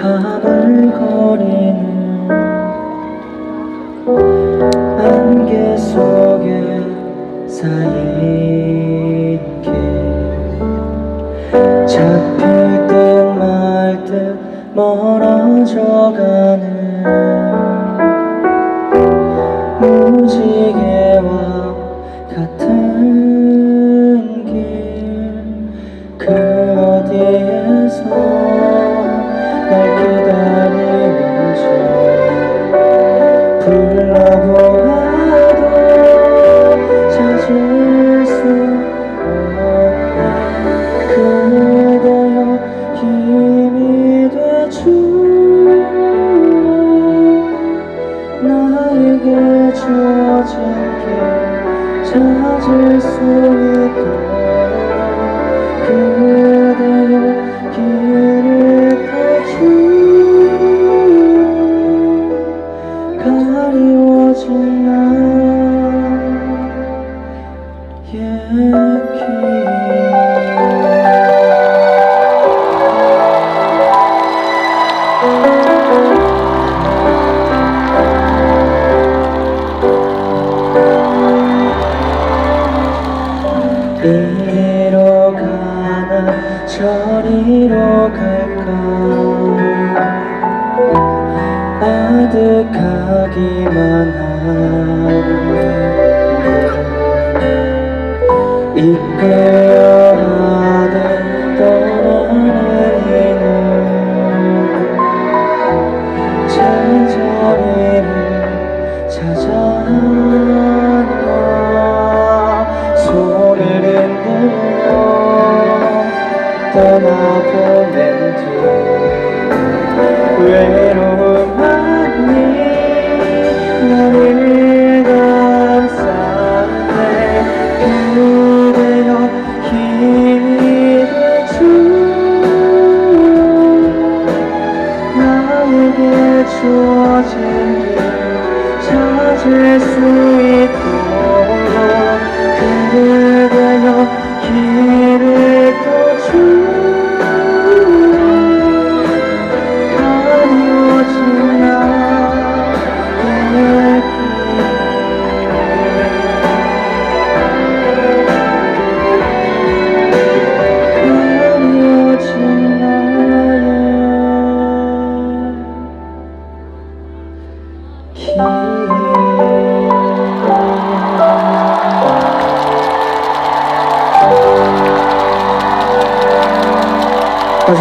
come.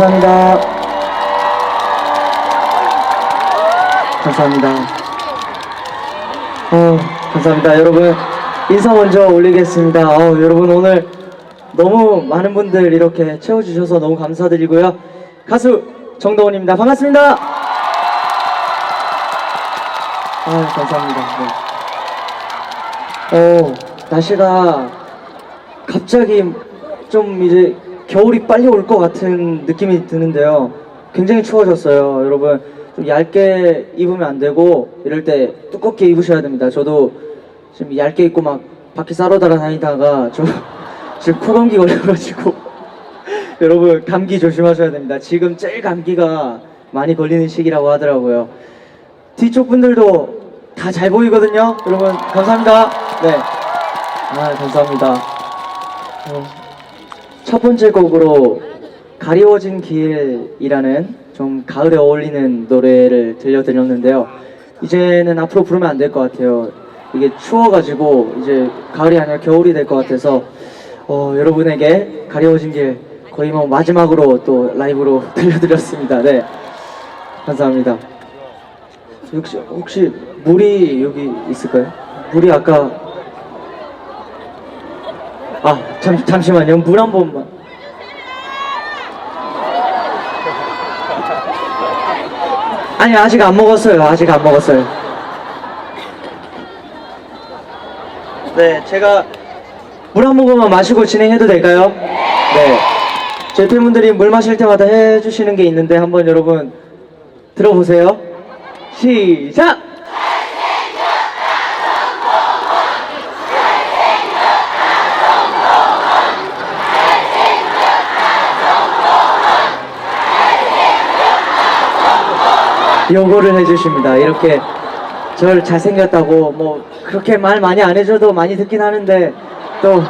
감사합니다. 감사합니다. 어, 감사합니다. 여러분, 인사 먼저 올리겠습니다. 어, 여러분, 오늘 너무 많은 분들 이렇게 채워주셔서 너무 감사드리고요. 가수 정동원입니다. 반갑습니다. 아, 감사합니다. 네. 어, 날씨가 갑자기 좀 이제 겨울이 빨리 올 것 같은 느낌이 드는데요. 굉장히 추워졌어요. 여러분, 좀 얇게 입으면 안 되고, 이럴 때 두껍게 입으셔야 됩니다. 저도 지금 얇게 입고 막 밖에 싸러 다니다가 저 지금 코감기 걸려가지고, 여러분, 감기 조심하셔야 됩니다. 지금 제일 감기가 많이 걸리는 시기라고 하더라고요. 뒤쪽 분들도 다 잘 보이거든요. 여러분, 감사합니다. 네. 아, 감사합니다. 어, 첫 번째 곡으로 가리워진 길이라는 좀 가을에 어울리는 노래를 들려드렸는데요. 이제는 앞으로 부르면 안 될 것 같아요. 이게 추워가지고 이제 가을이 아니라 겨울이 될 것 같아서 어, 여러분에게 가리워진 길 거의 뭐 마지막으로 또 라이브로 들려드렸습니다. 네, 감사합니다. 혹시 혹시 물이 여기 있을까요? 물이 아까 아 잠, 잠시만요. 물 한 번만. 아니 아직 안 먹었어요. 아직 안 먹었어요. 네 제가 물 한 모금만 마시고 진행해도 될까요? 네. 저희 팬분들이 물 마실 때마다 해주시는 게 있는데 한번 여러분 들어보세요. 시작! 요거를 해주십니다. 이렇게 저를 잘생겼다고 뭐 그렇게 말 많이 안 해줘도 많이 듣긴 하는데 또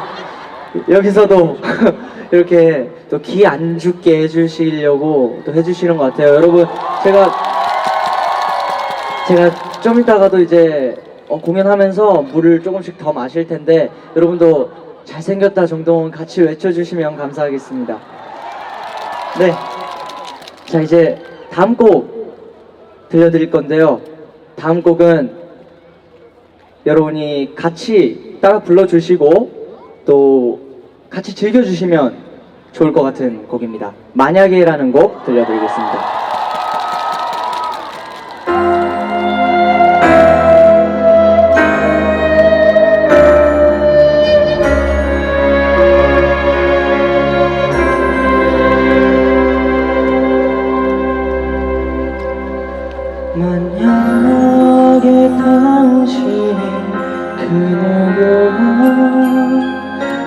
여기서도 이렇게 또 기 안 죽게 해주시려고 또 해주시는 것 같아요. 여러분 제가 제가 좀 이따가도 이제 어, 공연하면서 물을 조금씩 더 마실 텐데 여러분도 잘생겼다 정도는 같이 외쳐주시면 감사하겠습니다. 네. 자 이제 다음 곡 들려드릴 건데요. 다음 곡은 여러분이 같이 따라 불러주시고 또 같이 즐겨주시면 좋을 것 같은 곡입니다. 만약에라는 곡 들려드리겠습니다. 당신이 그 누구와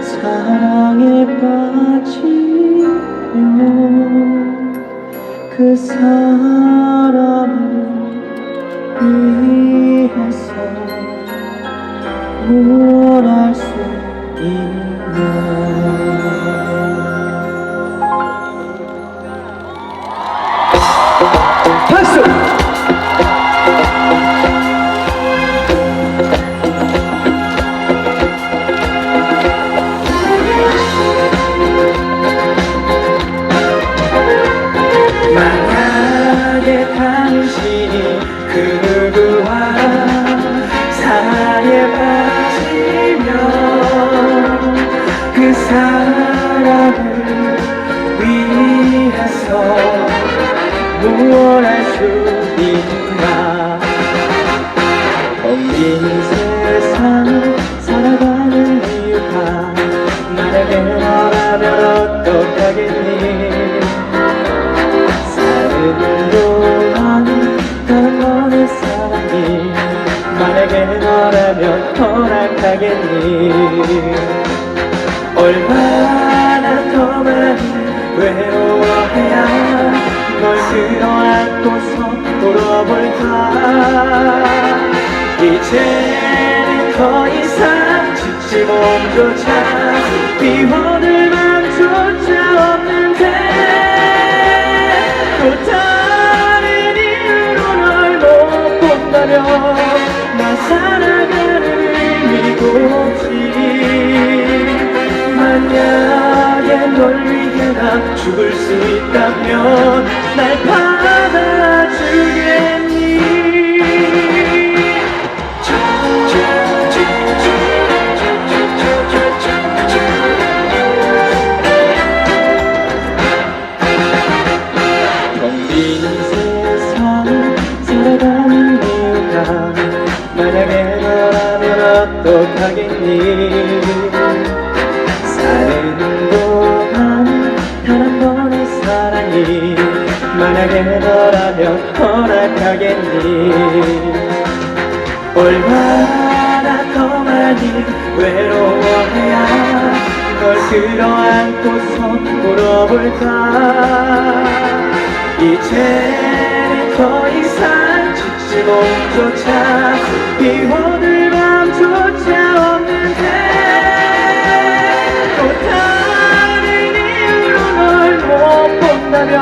사랑에 빠지면 그 사람 만약에 당신이 그 누구와 사랑에 빠지면 그 사랑을 위해서 무엇 할수 얼마나 더 많이 외로워해야 널 끌어안고서 울어볼까? 이제는 더 이상 지칠 몸조차. 비워둘 널 위해 나 죽을 수 있다면 날받 지칠 몸조차 비워둘 맘조차 없는데 또 다른 이유로 널 못 본다면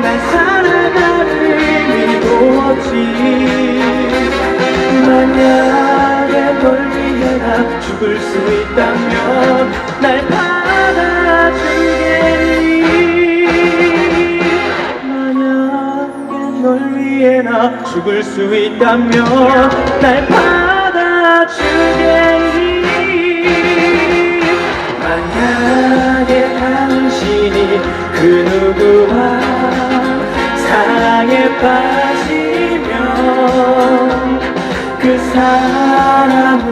난 살아가는 의미도 없지. 만약에 널 위해 나 죽을 수 있다면 날 널 위해 나 죽을 수 있다면 날 받아주겠니 만약에 당신이 그 누구와 사랑에 빠지면 그 사람을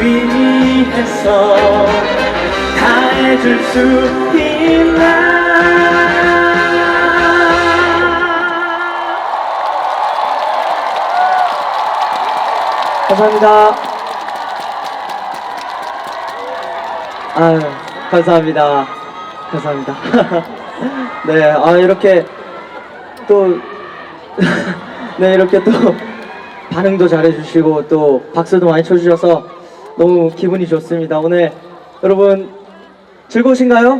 위해서 다 해줄 수 있나 감사합니다. 아유, 감사합니다. 감사합니다. 네, 아, 이렇게 또, 네, 이렇게 또 반응도 잘해주시고 또 박수도 많이 쳐주셔서 너무 기분이 좋습니다. 오늘 여러분 즐거우신가요?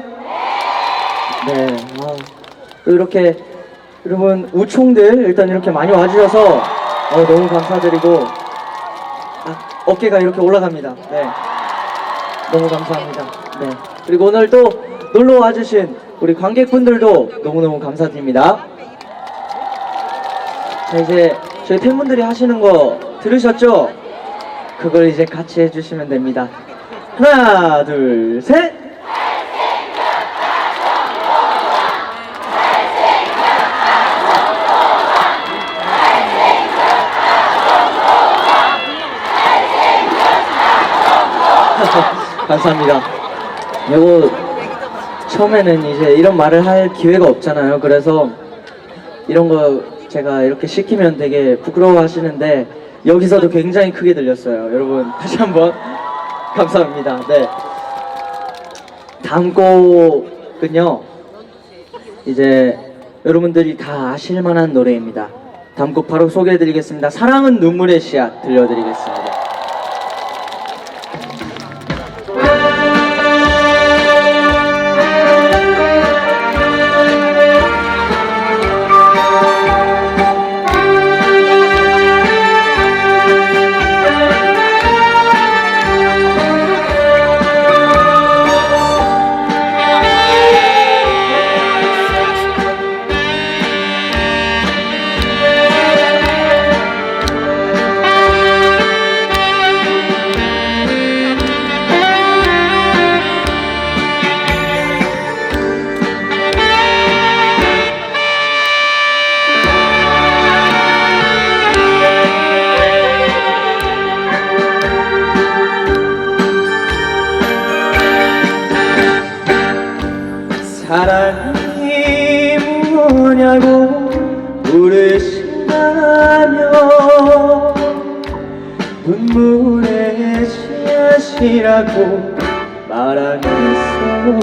네. 아, 또 이렇게 여러분 우총들 일단 이렇게 많이 와주셔서 어, 너무 감사드리고 아, 어깨가 이렇게 올라갑니다. 네. 너무 감사합니다. 네. 그리고 오늘 또 놀러 와주신 우리 관객분들도 너무너무 감사드립니다. 자, 이제 저희 팬분들이 하시는 거 들으셨죠? 그걸 이제 같이 해주시면 됩니다. 하나, 둘, 셋! 감사합니다. 이거 처음에는 이제 이런 말을 할 기회가 없잖아요. 그래서 이런 거 제가 이렇게 시키면 되게 부끄러워하시는데 여기서도 굉장히 크게 들렸어요. 여러분 다시 한번 감사합니다. 네. 다음 곡은요. 이제 여러분들이 다 아실 만한 노래입니다. 다음 곡 바로 소개해드리겠습니다. 사랑은 눈물의 씨앗 들려드리겠습니다. 사랑이 뭐냐고 물으신다며 눈물의 씨앗이라고 말하겠어요.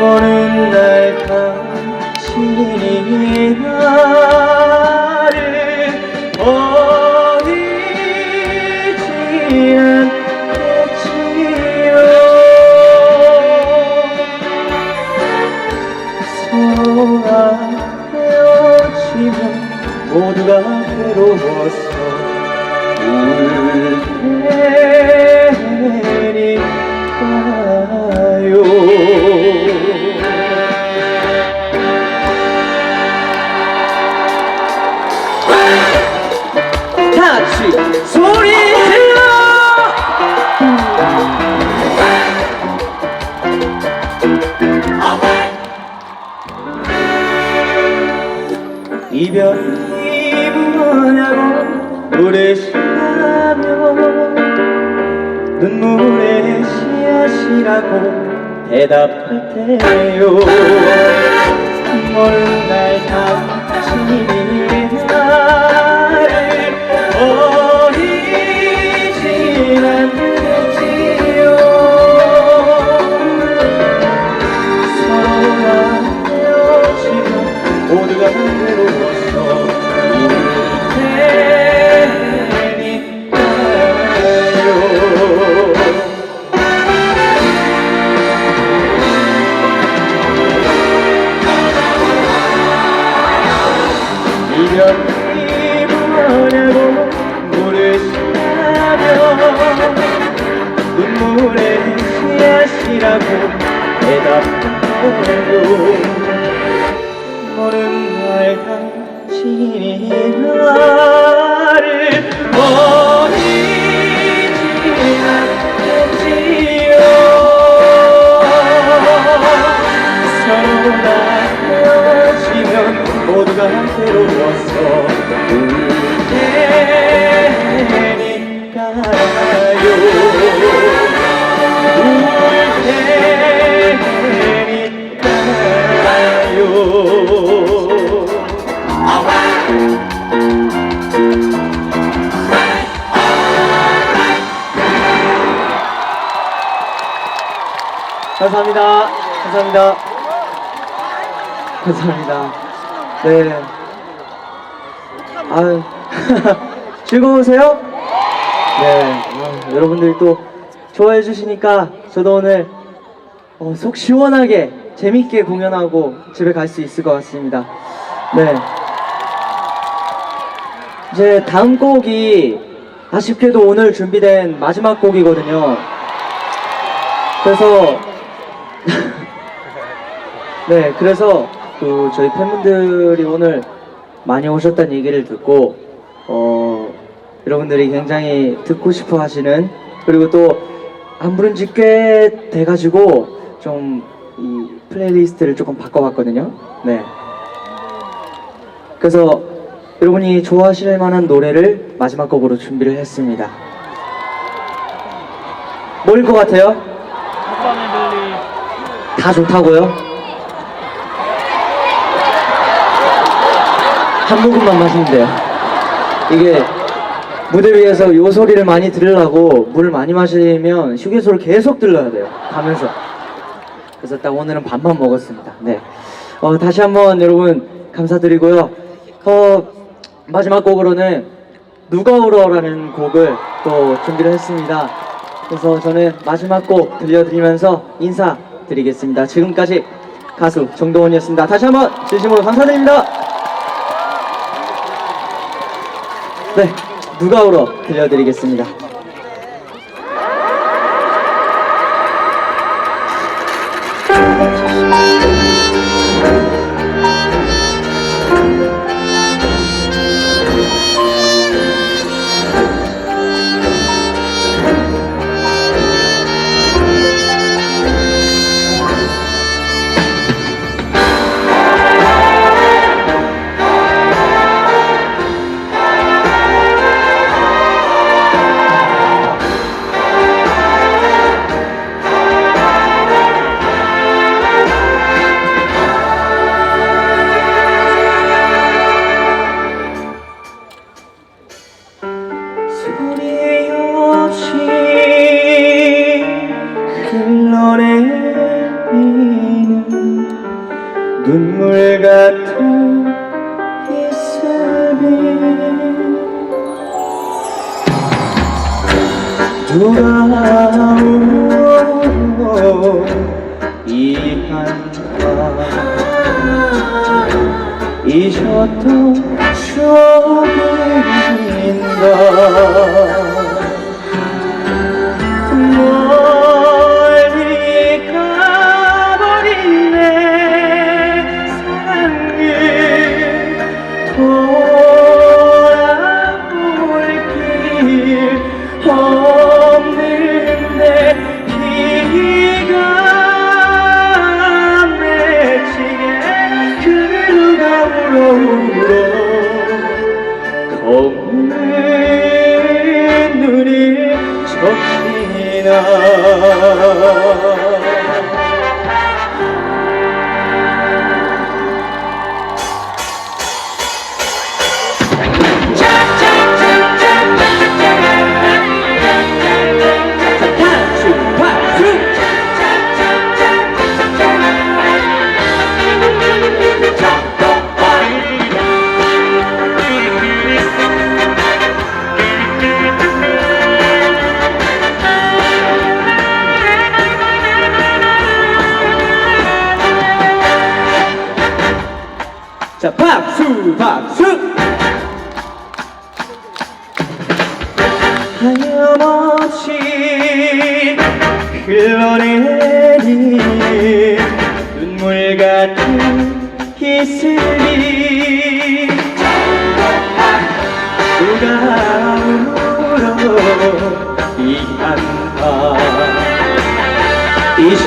먼날 괴로워서 울 테니까요. 같이 소리 이별 이 뭐냐고 물으시다며 눈물의 씨앗이라고 대답할 테요 눈물의 씨앗이라고 대답해요 모른 날 당신이 나를 버리지 않겠지요. 서로가 헤어지면 모두가 괴로워서 울 테니까요 감사합니다. 감사합니다. 감사합니다. 네. 아, 즐거우세요? 네, 아, 여러분들이 또 좋아해 주시니까 저도 오늘 어, 속 시원하게 재밌게 공연하고 집에 갈 수 있을 것 같습니다. 네. 이제 다음 곡이 아쉽게도 오늘 준비된 마지막 곡이거든요. 그래서 네, 그래서 그 저희 팬분들이 오늘 많이 오셨다는 얘기를 듣고 어 여러분들이 굉장히 듣고 싶어 하시는 그리고 또안 부른 지꽤 돼가지고 좀 이 플레이리스트를 조금 바꿔봤거든요. 네. 그래서 여러분이 좋아하실 만한 노래를 마지막 곡으로 준비를 했습니다. 뭐일 것 같아요? 다 좋다고요? 한 모금만 마시면 돼요. 이게 무대 위에서 요 소리를 많이 들으려고 물을 많이 마시면 휴게소를 계속 들러야 돼요. 가면서. 그래서 딱 오늘은 반만 먹었습니다. 네. 어, 다시 한번 여러분 감사드리고요. 어, 마지막 곡으로는 누가 울어라는 곡을 또 준비를 했습니다. 그래서 저는 마지막 곡 들려드리면서 인사 드리겠습니다. 지금까지 가수 정동원이었습니다. 다시 한번 진심으로 감사드립니다. 네, 누가 울어 들려드리겠습니다. 돌아오고 이 한밤 잊었던 추억인가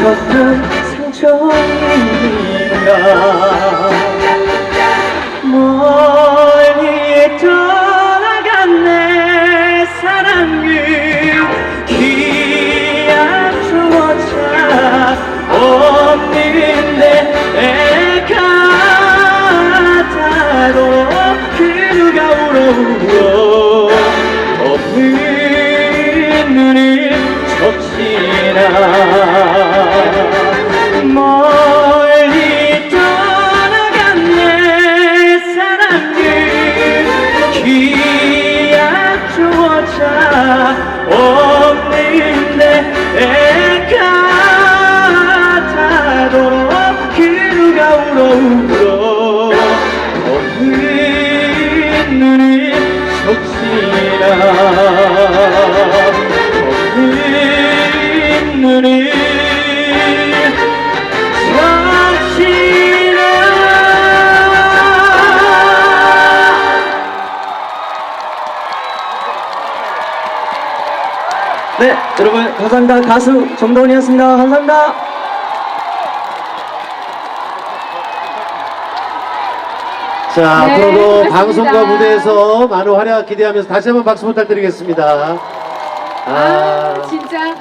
잊었 네, 여러분 감사합니다. 가수 정다운이었습니다. 감사합니다. 자, 네, 앞으로도 고맙습니다. 방송과 무대에서 많은 활약 기대하면서 다시 한번 박수 부탁드리겠습니다. 아, 진짜